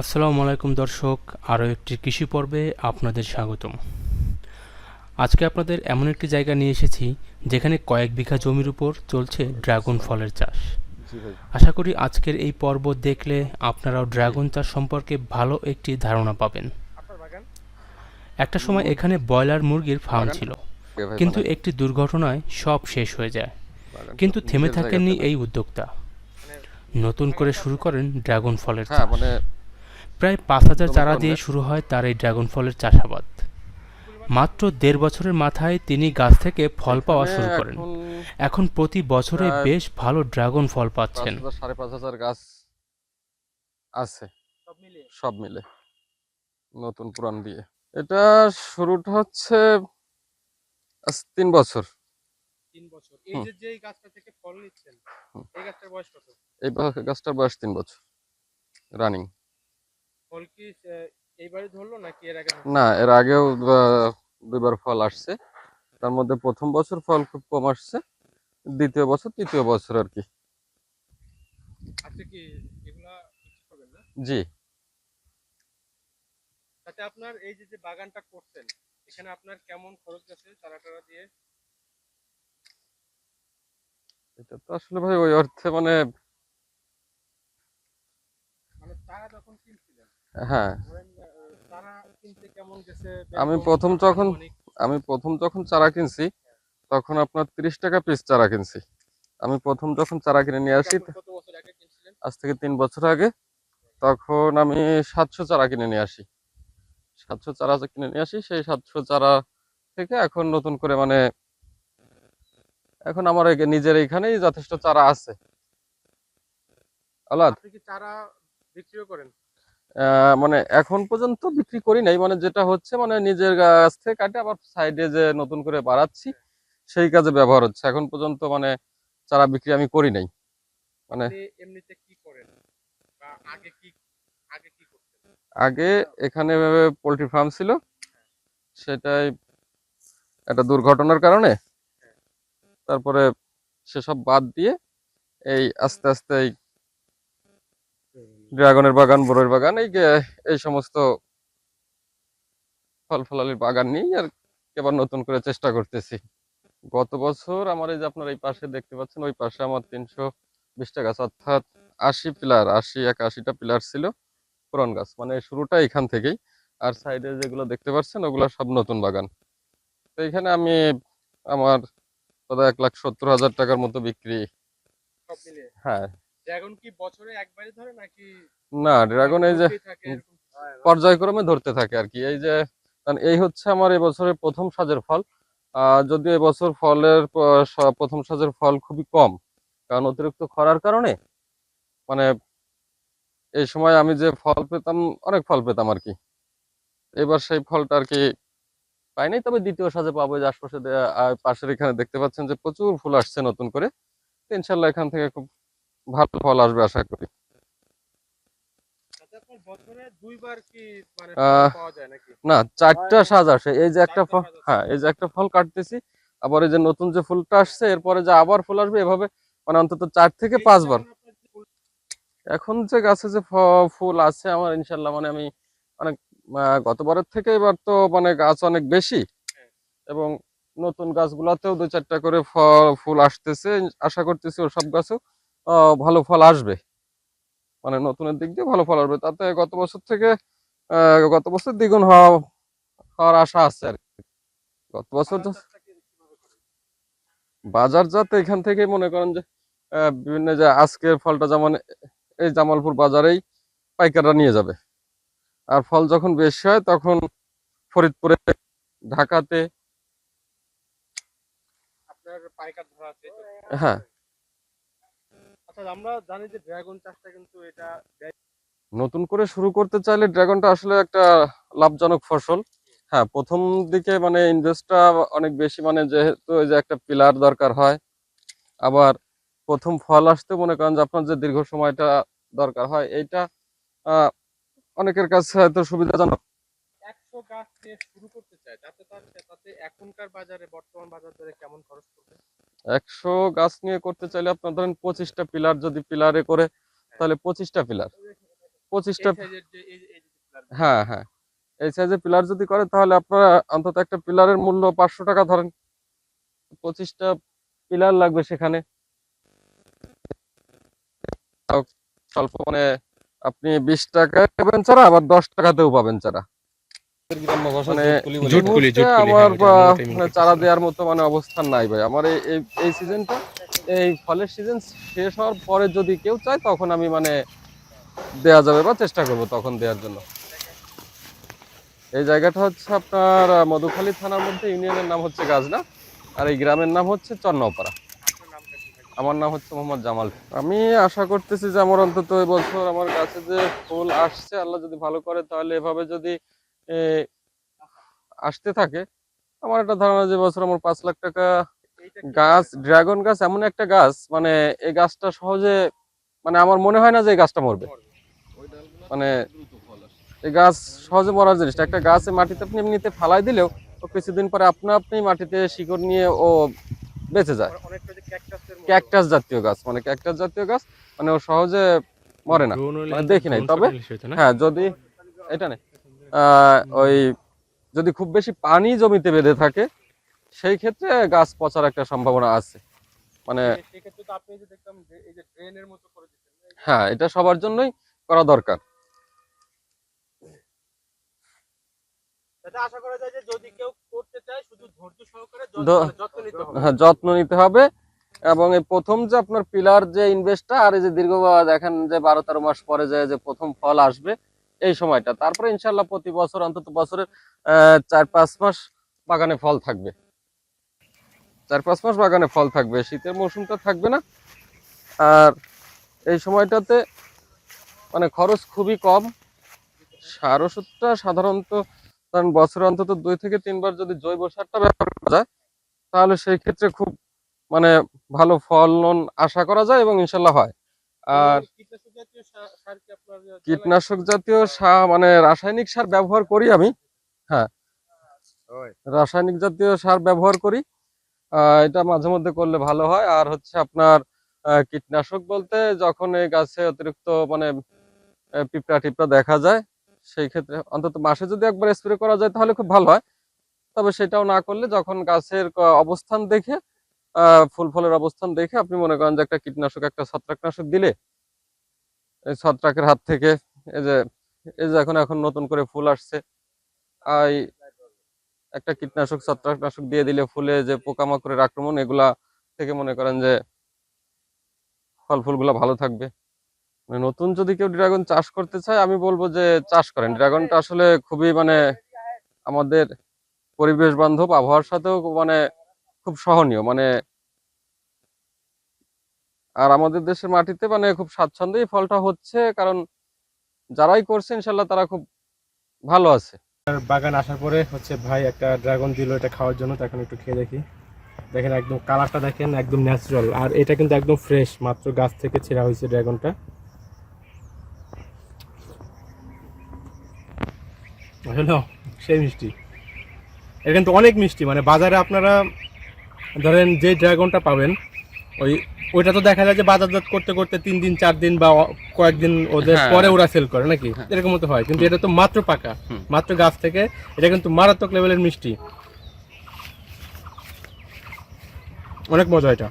আসসালামু আলাইকুম দর্শক আরও একটি কৃষি পর্বে আপনাদের স্বাগতম। আজকে আপনাদের এমন একটি জায়গা নিয়ে এসেছি যেখানে কয়েক বিঘা জমির উপর চলছে ড্রাগন ফলের চাষ। আশা করি আজকের এই পর্ব দেখলে আপনারাও ড্রাগন চাষ সম্পর্কে ভালো একটি ধারণা পাবেন। একটা সময় এখানে ব্রয়লার মুরগির ফার্ম ছিল কিন্তু একটি দুর্ঘটনায় সব শেষ হয়ে যায়। কিন্তু থেমে থাকেননি এই উদ্যোক্তা। নতুন করে শুরু করেন ড্রাগন ফলের হ্যাঁ চাষ। মানে প্রায় পাঁচ হাজার চারা দিয়ে শুরু হয় তার এই ড্রাগন ফলের চাষাবাদ। মাত্র দেড় বছরের মাথায় তিনি গাছ থেকে ফল পাওয়া শুরু করেন। এখন প্রতি বছরে বেশ ভালো ড্রাগন ফল পাচ্ছেন। সাড়ে পাঁচ হাজার গাছ আছে। সব মিলে নতুন পুরান দিয়ে। এটা শুরুটা হচ্ছে তিন বছর। এই গাছটা থেকে ফল নিচ্ছেন এই গাছটার বয়স কত? এই গাছটার বয়স তিন বছর। রানিং। ফল কি এইবারই ধরলো নাকি এর আগে না এর আগেও দুইবার ফল আসছে। তার মধ্যে প্রথম বছর ফল খুব কম আসছে দ্বিতীয় বছর তৃতীয় বছর আর কি। আজকে কি এগুলা না? জি। তাতে আপনার এই যে যে বাগানটা করছেন এখানে আপনার কেমন খরচ গেছে চারা টারা দিয়ে? এটা তো আসলে ভাই ওই অর্থে মানে মানে চারা যখন হ্যাঁ। আমি প্রথম যখন আমি প্রথম যখন চারা কিনছি তখন আপনার তিরিশ টাকা পিস চারা কিনছি। আমি প্রথম যখন চারা কিনে নিয়ে আসি আজ থেকে তিন বছর আগে তখন আমি সাতশো চারা কিনে নিয়ে আসি। সাতশো চারা কিনে নিয়ে আসি সেই সাতশো চারা থেকে এখন নতুন করে মানে এখন আমার নিজের এইখানেই যথেষ্ট চারা আছে। আলাদ। চারা বিক্রিও করেন? মানে এখন পর্যন্ত বিক্রি করি নাই। মানে যেটা হচ্ছে মানে নিজের গাছ থেকে কাটে আবার সাইডে যে নতুন করে বাড়াচ্ছি সেই কাজে ব্যবহার হচ্ছে। এখন পর্যন্ত মানে চারা বিক্রি আমি করি নাই। মানে এমনিতে কি করেন? আগে কি আগে কি করতেন? আগে এখানে পোলট্রি ফার্ম ছিল। সেটাই একটা দুর্ঘটনার কারণে তারপরে সেসব বাদ দিয়ে এই আস্তে আস্তে এই ড্রাগনের বাগান বড়ের বাগান এই যে- এই সমস্ত ফল ফলালির বাগান নিয়ে আর এবার নতুন করে চেষ্টা করতেছি। গত বছর আমার এই যে আপনার এই পাশে দেখতে পাচ্ছেন ওই পাশে আমার তিনশো বিশটা গাছ অর্থাৎ আশি পিলার আশি একাশিটা পিলার ছিল পুরন গাছ মানে শুরুটা এখান থেকেই। আর সাইডে যেগুলো দেখতে পাচ্ছেন ওগুলো সব নতুন বাগান। তো এখানে আমি আমার এক লাখ সত্তর হাজার টাকার মতো বিক্রি হ্যাঁ। ড্রাগন কি বছরে একবারই ধরে নাকি না ড্রাগন এই যে? পর্যায়ক্রমে ধরতে থাকে আর কি। এই যে এই হচ্ছে আমার এবছরের প্রথম সাজের ফল। যদিও এবছর ফলের প্রথম সাজের ফল খুবই কম কারণ অতিরিক্ত খরার কারণে মানে এই সময় আমি যে ফল পেতাম অনেক ফল পেতাম আর কি। এবার সেই ফলটা আর কি পাইনি তবে দ্বিতীয় সাজে পাবো যে আশপাশে পাশের এখানে দেখতে পাচ্ছেন যে প্রচুর ফুল আসছে নতুন করে। ইনশাল্লাহ এখান থেকে খুব ভালো ফল আসবে আশা করি। আচ্ছা, মানে না চারটা সাজ আসে। এই যে একটা ফল হ্যাঁ এই যে একটা ফল কাটতেছি আবার এই যে নতুন যে ফুলটা আসছে এরপরে যে আবার ফুল আসবে এভাবে মানে অন্তত চার থেকে পাঁচবার এখন যে গাছে যে ফুল আছে আমার ইনশাল্লাহ মানে আমি অনেক আহ, গতবারের থেকে এবার তো মানে গাছ অনেক বেশি হ্যাঁ। এবং নতুন গাছগুলাতেও দু চারটা করে ফল ফুল আসতেছে। আশা করতেছি ও সব গাছেও ভালো ফল আসবে মানে নতুনের দিক দিয়ে ভালো ফল আসবে তাতে গত বছর থেকে গত বছর দ্বিগুণ হওয়া হওয়ার আশা আছে আর কি। গত বছর? বাজারজাত এখান থেকে মনে করেন যে বিভিন্ন যে আজকের ফলটা যেমন এই জামালপুর বাজারেই পাইকাররা নিয়ে যাবে আর ফল যখন বেশি হয় তখন ফরিদপুরে ঢাকাতে? হ্যাঁ আমরা জানি যে ড্রাগন চাষটা কিন্তু এটা নতুন করে শুরু করতে চাইলে ড্রাগনটা আসলে একটা লাভজনক ফসল। হ্যাঁ প্রথম দিকে মানে ইনভেস্টটা অনেক বেশি মানে যেহেতু ওই যে একটা পিলার দরকার হয় আবার প্রথম ফল আসতে মনে করেন যে আপনার যে দীর্ঘ সময়টা দরকার হয় এইটা অনেকের কাছে হয়তো সুবিধাজনক। একশো গাছ শুরু করতে চায় তাতে তাতে এখনকার বাজারে বর্তমান বাজার দরে কেমন খরচ পড়বে? একশো গাছ নিয়ে করতে চাইলে আপনার ধরেন পঁচিশটা পিলার যদি পিলারে করে তাহলে পঁচিশটা পিলার পঁচিশটা। হ্যাঁ হ্যাঁ। এই সাইজে পিলার যদি করে তাহলে আপনারা অন্তত একটা পিলারের মূল্য পাঁচশো টাকা ধরেন। পঁচিশটা পিলার লাগবে সেখানে। স্বল্প মানে আপনি বিশ টাকা পাবেন চারা আবার দশ টাকাতেও পাবেন চারা আমার। চারা দেওয়ার মতো মানে অবস্থান নাই ভাই। আমার এই সিজনটা এই ফলের সিজন শেষ হওয়ার পরে যদি কেউ চায় তখন আমি মানে দেয়া যাবে বা চেষ্টা করব তখন দেওয়ার জন্য। এই জায়গাটা হচ্ছে আপনার মধুখালী থানার মধ্যে ইউনিয়নের নাম হচ্ছে গাজনা। আর এই গ্রামের নাম হচ্ছে চন্নপাড়া? আমার নাম হচ্ছে মোহাম্মদ জামাল। আমি আশা করতেছি যে আমার অন্তত এবছর আমার কাছে যে ফুল আসছে আল্লাহ যদি ভালো করে তাহলে এভাবে যদি আসতে থাকে। আমার একটা ধারণা যে বছর আমার পাঁচ লাখ টাকা গাছ ড্রাগন গাছ এমন একটা গাছ মানে এই গাছটা সহজে মানে আমার মনে হয় না যে এই গাছটা মরবে। মানে এই গাছ সহজে মরার জিনিসটা একটা গাছে মাটিতে আপনি এমনিতে ফালাই দিলেও ও কিছুদিন পরে আপনা আপনি মাটিতে শিকড় নিয়ে ও বেঁচে যায়। ক্যাকটাস জাতীয় গাছ মানে ক্যাকটাস জাতীয় গাছ মানে ও সহজে মরে না। মানে দেখি নাই, তবে-? হ্যাঁ যদি এটা নেই। ওই যদি খুব বেশি পানি জমিতে বেঁধে থাকে সেই ক্ষেত্রে গাছ পচার একটা সম্ভাবনা আছে। মানে হ্যাঁ এটা সবার জন্যই করা দরকার। যত্ন- নিতে হবে। হ্যাঁ যত্ন নিতে হবে। এবং এই প্রথম যে আপনার পিলার যে ইনভেস্টটা আর এই যে দীর্ঘ দেখেন যে বারো তেরো মাস পরে যে প্রথম ফল আসবে এই সময়টা। তারপরে ইনশাল্লাহ প্রতি বছর, অন্তত বছরের চার পাঁচ মাস বাগানে ফল থাকবে। চার পাঁচ মাস বাগানে ফল থাকবে। শীতের মৌসুমটা থাকবে না। আর এই সময়টাতে মানে খরচ খুবই কম। সার ওষুধটা সাধারণত, কারণ বছরে অন্তত দুই থেকে তিনবার যদি জৈব সারটা ব্যবহার করা যায়, তাহলে সেই ক্ষেত্রে খুব মানে ভালো ফলন আশা করা যায় এবং ইনশাল্লাহ হয়। আর কীটনাশক জাতীয় সার জাতীয় সার মানে রাসায়নিক সার ব্যবহার করি আমি। হ্যাঁ। রাসায়নিক জাতীয় সার ব্যবহার করি। এটা মাঝে মধ্যে করলে ভালো হয়। আর হচ্ছে আপনার কীটনাশক বলতে যখন এই গাছে অতিরিক্ত মানে পিঁপড়া টিপড়া দেখা যায় সেই ক্ষেত্রে অন্তত মাসে যদি একবার স্প্রে করা যায় তাহলে খুব ভালো হয়। তবে সেটাও না করলে যখন গাছের অবস্থান দেখে ফুল ফলের অবস্থান দেখে আপনি মনে করেন যে একটা কীটনাশক, একটা ছত্রাকনাশক দিলে এই ছত্রাকের হাত থেকে এই যে এই যে এখন এখন নতুন করে ফুল আসছে। আই একটা কীটনাশক, ছত্রাকনাশক দিয়ে দিলে ফুলে যে পোকামাকড়ের আক্রমণ, এগুলা থেকে মনে করেন যে ফল ফুলগুলা ভালো থাকবে। মানে নতুন যদি কেউ ড্রাগন চাষ করতে চায়, আমি বলব যে চাষ করেন। ড্রাগনটা আসলে খুবই মানে আমাদের পরিবেশ বান্ধব, আবহাওয়ার সাথেও মানে খুব সহনীয় মানে আর আমাদের দেশের মাটিতে মানে খুব স্বাচ্ছন্দ্যে ফলটা হচ্ছে, কারণ যারাই করছে ইনশাল্লাহ তারা খুব ভালো আছে। বাগান আসার পরে হচ্ছে ভাই একটা ড্রাগন দিল এটা খাওয়ার জন্য এখন একটু খেয়ে দেখি। দেখেন একদম কালারটা দেখেন একদম ন্যাচারাল আর এটা কিন্তু একদম ফ্রেশ মাত্র গাছ থেকে ছেঁড়া হয়েছে ড্রাগনটা। হ্যালো, সেই মিষ্টি। এটা কিন্তু অনেক মিষ্টি মানে বাজারে আপনারা ধরেন যে ড্রাগনটা পাবেন ওই ওইটা তো দেখা যায় যে বাজারজাত করতে করতে তিন দিন চার দিন বা কয়েকদিন ওদের হ্যাঁ। পরে ওরা সেল করে নাকি? হ্যাঁ। এরকম মতো হয়। কিন্তু এটা তো মাত্র পাকা। মাত্র গাছ থেকে। এটা কিন্তু মারাত্মক লেভেলের মিষ্টি। অনেক মজা এটা।